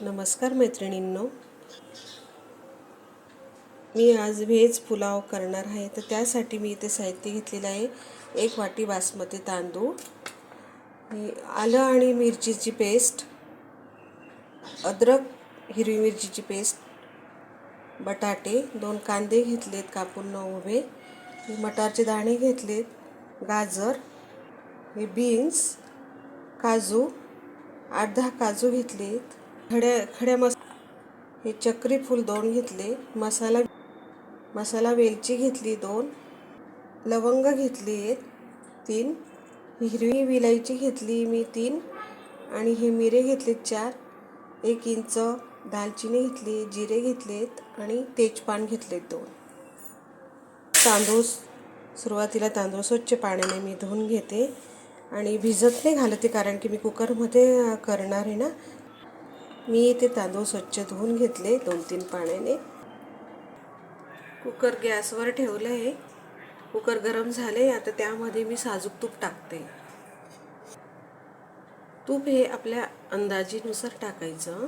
नमस्कार मैत्रिणींनो. मी आज व्हेज पुलाव करणार आहे. तर त्यासाठी मी इथे साहित्य घेतलेलं आहे. एक वाटी बासमती तांदूळ. मी आलं आणि मिरचीची पेस्ट. अद्रक हिरवी मिरचीची पेस्ट. बटाटे. दोन कांदे घेतलेत कापून न उभे. मटारचे दाणे घेतलेत. गाजर. हे बीन्स. काजू. आठ दहा काजू घेतलेत. खड्या खड्या मस हे चक्री फूल दोन घेतले. मसाला मसाला वेलची घेतली दोन. लवंग घेतली आहेत तीन. हिरवी विलायची घेतली मी तीन. आणि हे मिरे घेतलेत चार. एक इंच दालचिनी घेतली जिरे घेतलेत आणि तेजपान घेतलेत दोन. तांदूळ सुरुवातीला तांदूळ स्वच्छ पाण्याने मी धुवून घेते. आणि भिजत नाही घालते कारण की मी कुकरमध्ये करणार आहे ना. मी इथे तांदूळ स्वच्छ धुवून घेतले दोन तीन पाण्याने. कुकर गॅसवर ठेवलं आहे कुकर गरम झाले आता त्यामध्ये मी साजूक तूप टाकते. तूप हे आपल्या अंदाजीनुसार टाकायचं.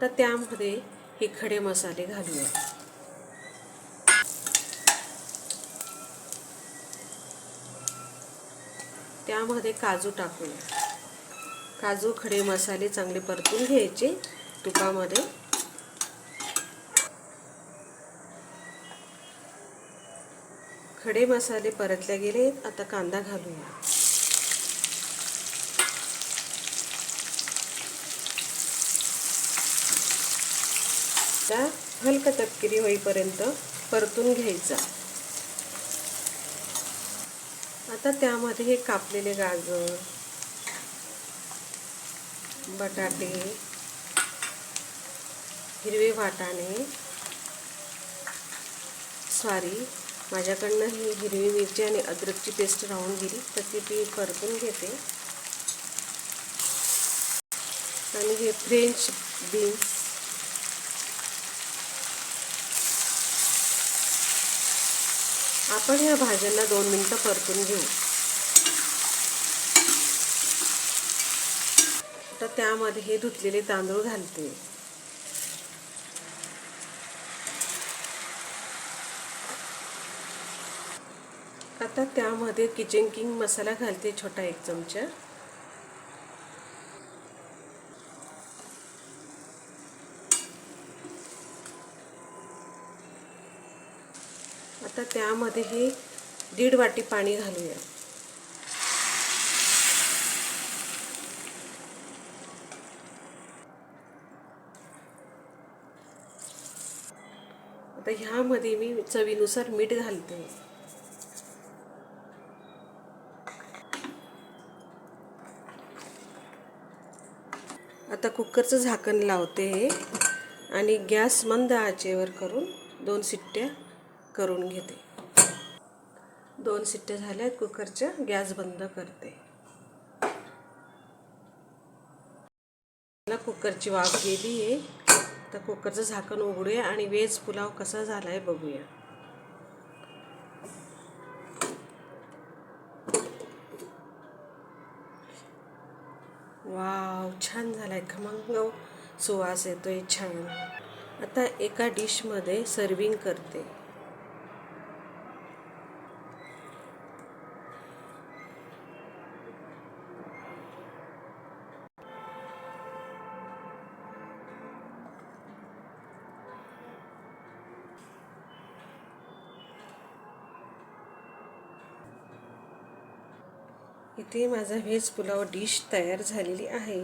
तर त्यामध्ये हे खडे मसाले घालूया. त्यामध्ये काजू टाकूया. काजू खडे मसाले चांगले परतून घ्यायचे तुपामध्ये. खडे मसाले परतले गेले आता कांदा घालूया. त्या हलका तपकिरी होईपर्यंत परतून घ्यायचा. आता त्यामध्ये हे कापलेले गाजर बटाटे हिरवे वाटाणे. सॉरी माझ्याकडनं ही हिरवी मिरची आणि अद्रकची पेस्ट राहून गेली तर ती ती परतून घेते. आणि हे फ्रेंच बीन्स आपण ह्या भाज्यांना दोन मिनटं परतून घेऊ. आता त्यामध्ये हे धुतलेले तांदूळ घालते. आता त्यामध्ये किचन किंग मसाला घालते छोटा एक चमचा. आता त्यामध्ये हे दीड वाटी पाणी घालूया. तर ह्यामध्ये मी चवीनुसार मीठ घालते. आता कुकरचं झाकण लावते आणि गॅस मंद आचेवर करून दोन शिट्ट्या करून घेते. दोन शिट्ट्या झाल्या कुकरच्या गॅस बंद करते. मला कुकरची वाफ गेली आहे. तर कुकरचं झाकण उघडूया आणि वेज पुलाव कसा झाला आहे बघूया. वाव छान झाला आहे खमंग सुवास येतोय छान. आता एका डिशमध्ये सर्विंग करते. इथे माझा व्हेज पुलाव डिश तयार झालेली आहे.